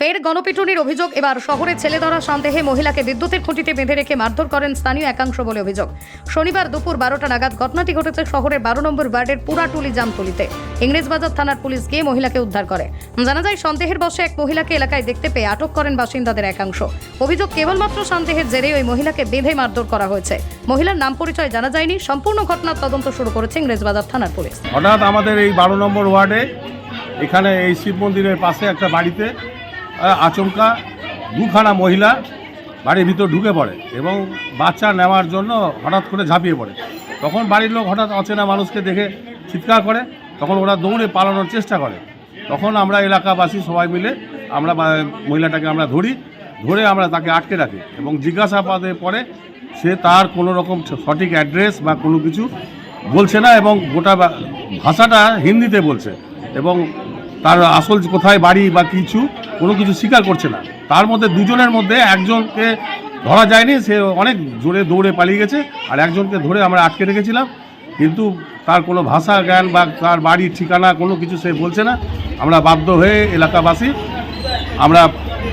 ফের গণপিটুনির অভিযোগ। এবার শহরে ছেলে ধরা সন্দেহে মহিলাকে বিদ্যুতের খুঁটিতে বেঁধে রেখে মারধর করেন স্থানীয় একাংশ বলে অভিযোগ। শনিবার দুপুর বারোটা নাগাদ ঘটনাটি ঘটেছে শহরের বারো নম্বর ওয়ার্ডের পুরাটুলি জামতলিতে। ইংরেজবাজার থানার পুলিশ গিয়ে মহিলাকে উদ্ধার করে। জানা যায়, সন্দেহের বসে এক মহিলাকে এলাকায় দেখতে পেয়ে আটক করেন বাসিন্দাদের একাংশ। অভিযোগ কেবলমাত্র সন্দেহের জেরে ওই মহিলাকে বেঁধে মারধর করা হয়েছে। মহিলার নাম পরিচয় জানা যায়নি। সম্পূর্ণ ঘটনার তদন্ত শুরু করেছে ইংরেজবাজার থানার পুলিশ। হঠাৎ আমাদের এই বারো নম্বর ওয়ার্ডে, এখানে এই শিব মন্দিরের পাশে একটা বাড়িতে আচমকা দুখানা মহিলা বাড়ির ভিতর ঢুকে পড়ে এবং বাচ্চা নেওয়ার জন্য হঠাৎ করে ঝাঁপিয়ে পড়ে। তখন বাড়ির লোক হঠাৎ অচেনা মানুষকে দেখে চিৎকার করে, তখন ওরা দৌড়ে পালানোর চেষ্টা করে। তখন আমরা এলাকাবাসী সবাই মিলে আমরা মহিলাটাকে আমরা ধরি, ধরে আমরা তাকে আটকে রাখি এবং জিজ্ঞাসাবাদে পরে সে তার কোনো রকম সঠিক অ্যাড্রেস বা কোনো কিছু বলছে না এবং গোটা ভাষাটা হিন্দিতে বলছে এবং তার আসল কোথায় বাড়ি বা কিছু, কোনো কিছু স্বীকার করছে না। তার মধ্যে দুজনের মধ্যে একজনকে ধরা যায়নি, সে অনেক জোরে দৌড়ে পালিয়ে গেছে, আর একজনকে ধরে আমরা আটকে রেখেছিলাম। কিন্তু তার কোনো ভাষা, জ্ঞান বা তার বাড়ির ঠিকানা, কোনো কিছু সে বলছে না। আমরা বাধ্য হয়ে এলাকাবাসী আমরা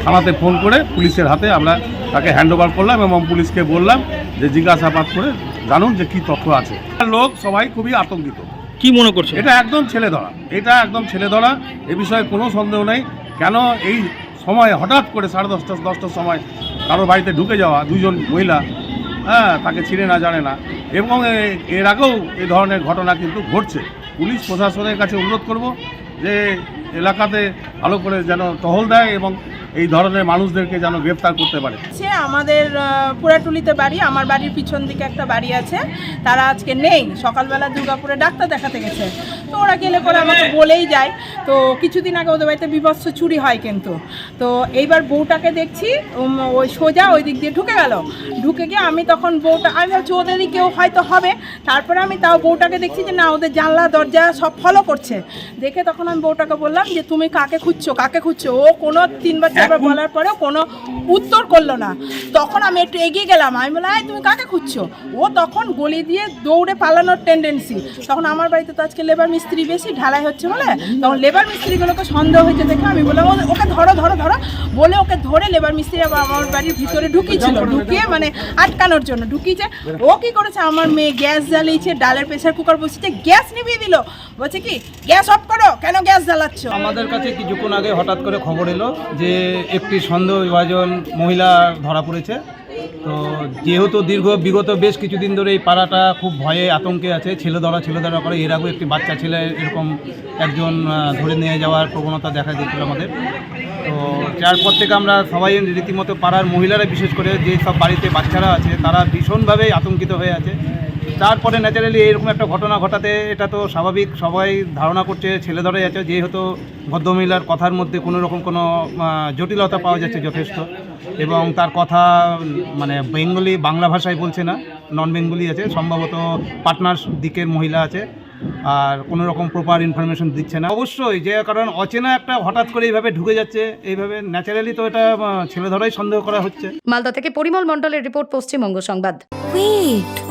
থানাতে ফোন করে পুলিশের হাতে আমরা তাকে হ্যান্ড ওভার করলাম এবং পুলিশকে বললাম যে জিজ্ঞাসাবাদ করে জানুন যে কী তথ্য আছে। লোক সবাই খুবই আতঙ্কিত। কি মনে করছ এটা একদম ছেলে ধরা। এটা একদম ছেলে ধরা। এ বিষয়ে কোনো সন্দেহ নেই। কেন এই সময় হঠাৎ করে সাড়ে দশটা, দশটার সময় কারও বাড়িতে ঢুকে যাওয়া দুজন মহিলা হ্যাঁ তাকে চিনে না, জানে না। এবং এর আগেও এই ধরনের ঘটনা কিন্তু ঘটছে। পুলিশ প্রশাসনের কাছে অনুরোধ করব যে এলাকাতে ভালো করে যেন টহল দেয় এবং এই ধরনের মানুষদেরকে যেন গ্রেফতার করতে পারে। সে আমাদের পুরাটুলিতে বাড়ি, আমার বাড়ির পিছন দিকে একটা বাড়ি আছে। তারা আজকে নেই, সকালবেলা দুর্গাপুরে ডাক্তার দেখাতে গেছে। তো ওরা গেলে পরে আমাকে বলেই যায়। তো কিছুদিন আগে ওদের বাড়িতে বিভৎস চুরি হয় কিন্তু। তো এইবার বউটাকে দেখছি ওই সোজা ওই দিক দিয়ে ঢুকে গেল। ঢুকে গিয়ে আমি তখন বউটা, আমি ভাবছি ওদেরই কেউ হয়তো হবে। তারপরে আমি তাও বউটাকে দেখছি যে না, ওদের জানলা, দরজা সব ফলো করছে। দেখে তখন আমি বউটাকে বললাম যে, তুমি কাকে খুঁজছো? কাকে খুঁজছো? ও কোনো তিনবার বলার পরেও কোনো উত্তর করল না। তখন আমি একটু এগিয়ে গেলাম। আমি বললাম "এই, তুমি কাকে খুঁজছো? ও তখন গলি দিয়ে দৌড়ে পালানোর টেন্ডেন্সি তখন আমার বাড়িতে তো আজকে লেবার মিস্ত্রি বেশি ঢালাই হচ্ছে বলে। তখন লেবার মিস্ত্রিগুলোকে সন্দেহ হয়েছে দেখে আমি বললাম "ও- ওকে ধরো ধরো ধরো। বলে ওকে ধরে লেবার মিস্ত্রি আবার আমার বাড়ির ভিতরে ঢুকিয়েছিল। ঢুকিয়ে মানে আটকানোর জন্য ঢুকিয়েছে। ও কি করেছে? আমার মেয়ে গ্যাস জ্বালিয়েছে ডালের প্রেসার কুকার বসেছে গ্যাস নিভিয়ে দিল। বলছে কি গ্যাস অফ করো কেন গ্যাস জ্বালাচ্ছ? আমাদের কাছে কিছুক্ষণ আগে হঠাৎ করে খবর এলো যে একটি সন্দেহভাজন মহিলা ধরা পড়েছে। তো যেহেতু দীর্ঘ, বিগত বেশ কিছুদিন ধরে এই পাড়াটা খুব ভয়ে আতঙ্কে আছে, ছেলে ধরা ছেলে ধরা করে। এর আগেও একটি বাচ্চা ছেলে এরকম একজন ধরে নিয়ে যাওয়ার প্রবণতা দেখা দিয়েছিল আমাদের। তো যার পর থেকে আমরা সবাই রীতিমতো পাড়ার মহিলারা, বিশেষ করে যে সব বাড়িতে বাচ্চারা আছে, তারা ভীষণভাবে আতঙ্কিত হয়ে আছে। তারপরে ন্যাচারালি এরকম একটা ঘটনা ঘটাতে এটা তো স্বাভাবিক। সবাই ধারণা করছে ছেলে ধরে যাচ্ছে। যেহেতু ভদ্রমহিলার কথার মধ্যে কোনো রকম কোনো জটিলতা পাওয়া যাচ্ছে যথেষ্ট। এবং তার কথা মানে বেঙ্গলি বাংলা ভাষায় বলছে না নন বেঙ্গলি আছে। সম্ভবত পাটনার দিকের মহিলা আছে। আর কোনো রকম প্রপার ইনফরমেশন দিচ্ছে না। অবশ্যই যে কারণ অচেনা একটা হঠাৎ করে এইভাবে ঢুকে যাচ্ছে এইভাবে ন্যাচারালি তো এটা ছেলে ধরাই সন্দেহ করা হচ্ছে। মালদা থেকে পরিমল মণ্ডলের রিপোর্ট পশ্চিমবঙ্গ সংবাদ। Wait.